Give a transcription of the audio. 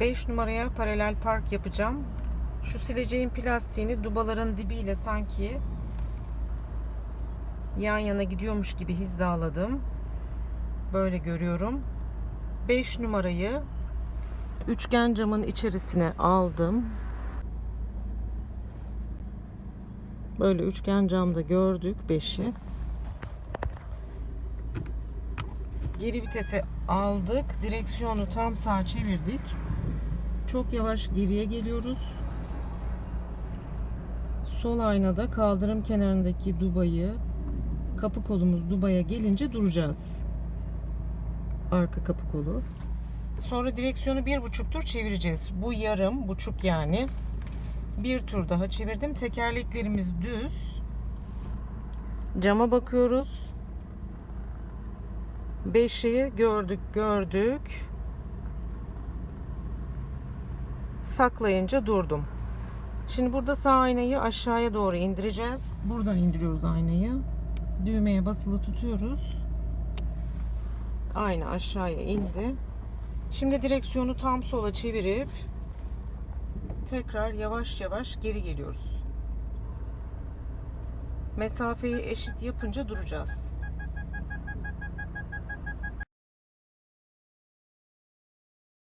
5 numaraya paralel park yapacağım. Şu sileceğin plastiğini dubaların dibiyle sanki yan yana gidiyormuş gibi hizaladım. Böyle görüyorum. 5 numarayı üçgen camın içerisine aldım. Böyle üçgen camda gördük 5'i. Geri vitese aldık. Direksiyonu tam sağ çevirdik. Çok yavaş geriye geliyoruz. Sol aynada kaldırım kenarındaki dubayı kapı kolumuz dubaya gelince duracağız. Arka kapı kolu. Sonra direksiyonu bir buçuk tur çevireceğiz. Bu yarım buçuk yani. Bir tur daha çevirdim. Tekerleklerimiz düz. Cama bakıyoruz. Beşi gördük gördük. Saklayınca durdum. Şimdi burada sağ aynayı aşağıya doğru indireceğiz. Buradan indiriyoruz aynayı. Düğmeye basılı tutuyoruz. Ayna aşağıya indi. Şimdi direksiyonu tam sola çevirip tekrar yavaş yavaş geri geliyoruz. Mesafeyi eşit yapınca duracağız.